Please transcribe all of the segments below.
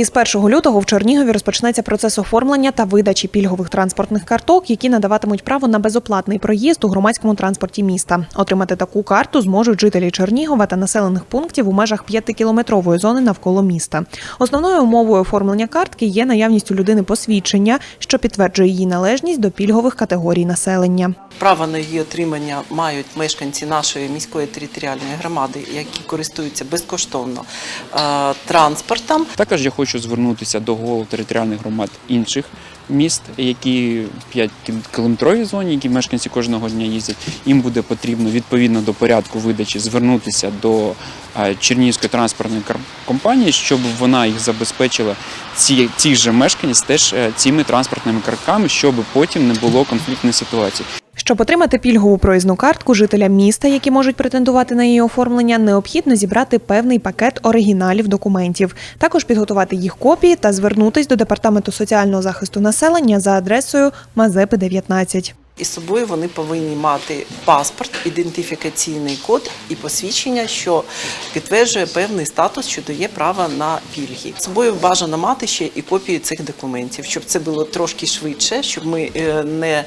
Із 1 лютого в Чернігові розпочнеться процес оформлення та видачі пільгових транспортних карток, які надаватимуть право на безоплатний проїзд у громадському транспорті міста. Отримати таку карту зможуть жителі Чернігова та населених пунктів у межах 5-кілометрової зони навколо міста. Основною умовою оформлення картки є наявність у людини посвідчення, що підтверджує її належність до пільгових категорій населення. Право на її отримання мають мешканці нашої міської територіальної громади, які користуються безкоштовно е, транспортом. Також я хочу звернутися до голов територіальних громад інших міст, які 5 кілометровій зоні, які мешканці кожного дня їздять. Їм буде потрібно відповідно до порядку видачі звернутися до е, Чернігівської транспортної компанії, щоб вона їх забезпечила ці, ці ж мешканець теж е, цими транспортними картками, щоб потім не було конфліктної ситуації. Щоб отримати пільгову проїзну картку жителям міста, які можуть претендувати на її оформлення, необхідно зібрати певний пакет оригіналів документів, також підготувати їх копії та звернутись до департаменту соціального захисту населення за адресою Мазепи 19. І з собою вони повинні мати паспорт, ідентифікаційний код і посвідчення, що підтверджує певний статус, що дає право на пільги. З собою бажано мати ще і копію цих документів, щоб це було трошки швидше, щоб ми е, не е,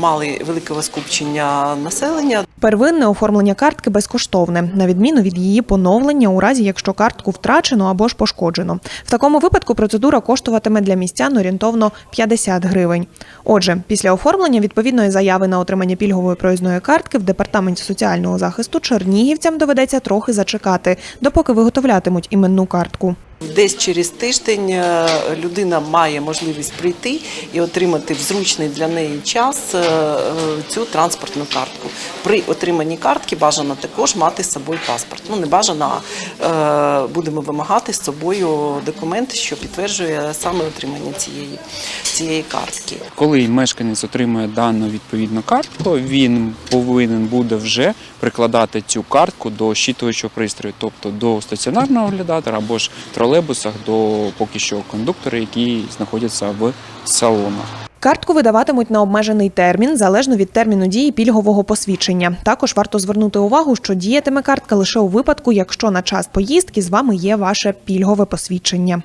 мали великого скупчення населення. Первинне оформлення картки безкоштовне, на відміну від її поновлення у разі, якщо картку втрачено або ж пошкоджено. В такому випадку процедура коштуватиме для містян орієнтовно 50 гривень. Отже, після оформлення відповідної заяви на отримання пільгової проїзної картки в департаменті соціального захисту чернігівцям доведеться трохи зачекати, допоки виготовлятимуть іменну картку. Десь через тиждень е, людина має можливість прийти і отримати в зручний для неї час е, е, цю транспортну картку. При отриманні картки бажано також мати з собою паспорт. Ну не бажано, а будемо вимагати з собою документ, що підтверджує саме отримання цієї, цієї картки. Коли мешканець отримує дану відповідну картку, він повинен буде вже прикладати цю картку до щитуючого пристрою, тобто до стаціонарного оглядатора або ж в тролейбусах до поки що кондуктора, які знаходяться в салонах. Картку видаватимуть на обмежений термін залежно від терміну дії пільгового посвідчення. Також варто звернути увагу, що діятиме картка лише у випадку, якщо на час поїздки з вами є ваше пільгове посвідчення.